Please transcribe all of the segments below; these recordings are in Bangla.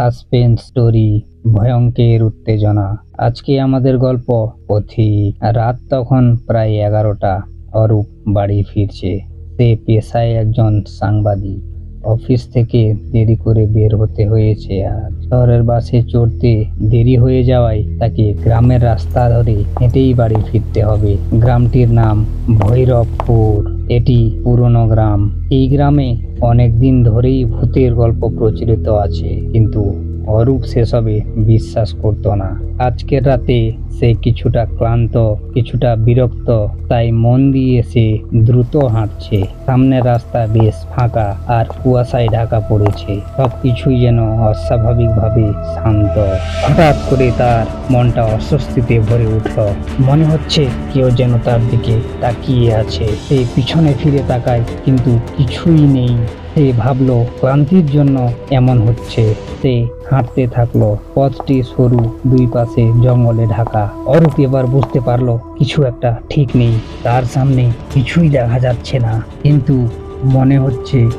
সাসপেন্স স্টোরি ভয়ঙ্কের উত্তেজনা। আজকে আমাদের গল্প পথিক রাত তখন প্রায় এগারোটা। অরূপ বাড়ি ফিরছে। সে পেশায় একজন সাংবাদিক। অফিস থেকে দেরি করে বের হতে হয়েছে আর শহরের বাসে চড়তে দেরি হয়ে যাওয়ায় তাকে গ্রামের রাস্তা ধরে হেঁটেই বাড়ি ফিরতে হবে। গ্রামটির নাম ভৈরবপুর। এটি পুরনো গ্রাম। এই গ্রামে অনেকদিন ধরেই ভূতের গল্প প্রচলিত আছে, কিন্তু অরূপ সেসবে বিশ্বাস করত না। আজকের রাতে সে কিছুটা ক্লান্ত, কিছুটা বিরক্ত, তাই মন দিয়ে সে দ্রুত হাঁটছে। সামনের রাস্তা বেশ ফাঁকা আর কুয়াশায় ঢাকা পড়েছে। সবকিছুই যেন অস্বাভাবিকভাবে শান্ত। হঠাৎ করে তার মনটা অস্বস্তিতে ভরে উঠল। মনে হচ্ছে কেউ যেন তার দিকে তাকিয়ে আছে। সে পিছনে ফিরে তাকায়, কিন্তু কিছুই নেই। সে ভাবলো, ক্লান্তির জন্য এমন হচ্ছে। সে হাঁটতে থাকল। পথটি সরু, দুই পাশে জঙ্গলে ঢাকা। অরূপ এবার বুঝতে পারল, কিছু একটা ঠিক নেই। তার সামনে কিছুই দেখা যাচ্ছে না। কিন্তু মনে হচ্ছে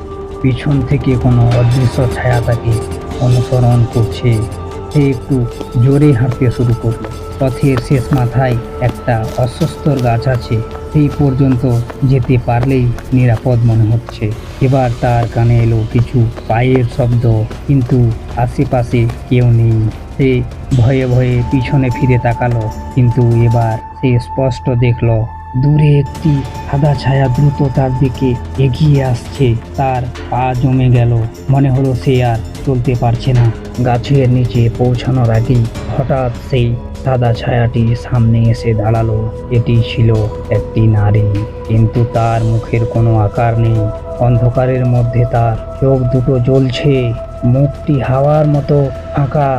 পিছন থেকে কোনো অদৃশ্য ছায়া তাকে অনুসরণ করছে। সে একটু জোরে হাঁটতে শুরু করল। পথের শেষ মাথায় একটা অস্বস্থর গাছ আছে। সেই পর্যন্ত যেতে পারলেই নিরাপদ মনে হচ্ছে। এবার তার কানে এলো কিছু পায়ের শব্দ, কিন্তু আশেপাশে কেউ নেই। সে ভয়ে ভয়ে পিছনে ফিরে তাকালো, কিন্তু এবার সে স্পষ্ট দেখল, দূরে একটি সাদা ছায়া দ্রুত তার দিকে এগিয়ে আসছে। তার পা জমে গেল। মনে হলো সে আর চলতে পারছে না। গাছের নিচে পৌঁছানোর আগেই হঠাৎ সেই সাদা ছায়াটি সামনে এসে দাঁড়াল। এটি ছিল একটি নারী, কিন্তু তার মুখের কোনো আকার নেই। অন্ধকারের মধ্যে তার চোখ দুটো জ্বলছে। মুখটি হাওয়ার মতো ফাঁকা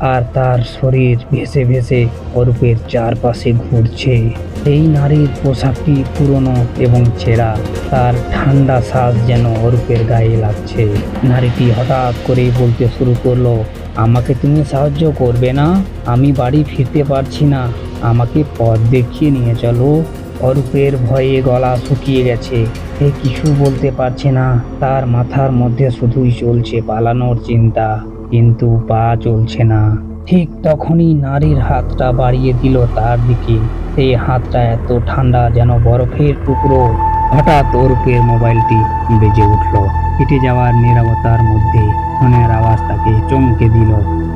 আর তার শরীর ভেসে ভেসে অরূপের চারপাশে ঘুরছে। এই নারীর পোশাকটি পুরনো এবং ছেঁড়া। তার ঠান্ডা শ্বাস যেন অরূপের গায়ে লাগছে। নারীটি হঠাৎ করেই বলতে শুরু করল, আমাকে তুমি সাহায্য করবে না? আমি বাড়ি ফিরতে পারছি না। আমাকে পথ দেখিয়ে নিয়ে চলো। অরূপের ভয়ে গলা শুকিয়ে গেছে। সে কিছু বলতে পারছে না। তার মাথার মধ্যে শুধুই চলছে পালানোর চিন্তা। কিন্তু পা চলছে না। ঠিক তখনই নারীর হাতটা বাড়িয়ে দিল তার দিকে। সেই হাতটা এত ঠান্ডা যেন বরফের টুকরো। হঠাৎ অরূপের মোবাইলটি বেজে উঠল। কেটে যাওয়ার নিরবতার মধ্যে ফোনের আওয়াজ তাকে চমকে দিল।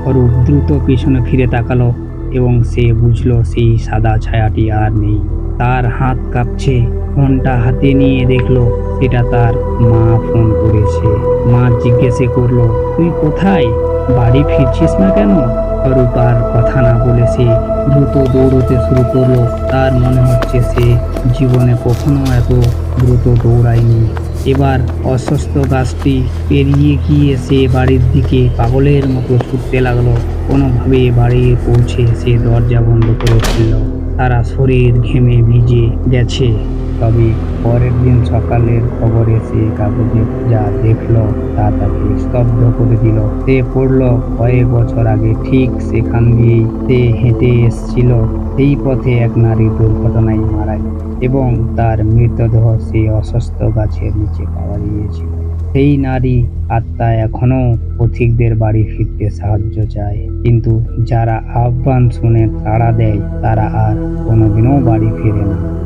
অরূপ দ্রুত পিছনে ফিরে তাকালো এবং সে বুঝলো সেই সাদা ছায়াটি আর নেই। তার হাত কাঁপছে, ফোনটা হাতে নিয়ে দেখল, সেটা তার মা ফোন করেছে। মা জিজ্ঞেসে করল, তুই কোথায়? বাড়ি ফিরছিস না কেন? অরূপ আর কথা না বলে সে দ্রুত দৌড়তে শুরু করল। তার মনে হচ্ছে সে জীবনে কখনো এত দ্রুত দৌড়ায়নি। এবার অসুস্থ গাছটি পেরিয়ে গিয়ে সে বাড়ির দিকে পাগলের মতো ছুটতে লাগল। কোনোভাবে বাড়ি পৌঁছে সে দরজা বন্ধ করে ফেলল। তারা শরীর ঘেমে ভিজে গেছে। তবে পরের দিন সকালের খবরে সে কাগজে যা দেখল তা তাকে স্তব্ধ করে দিল। সে পড়ল কয়েক বছর আগে ঠিক সেখান দিয়েই। সে হেঁটে এসছিল সেই পথে এক নারী দুর্ঘটনায় মারা এবং তার মৃতদেহ সেই অসুস্থ গাছের নিচে পাওয়া গিয়েছিল। সেই নারী আত্মা এখনও পথিকদের বাড়ি ফিরতে সাহায্য চায়। কিন্তু যারা আহ্বান শুনে তাড়া দেয়, তারা আর কোনোদিনও বাড়ি ফিরে না।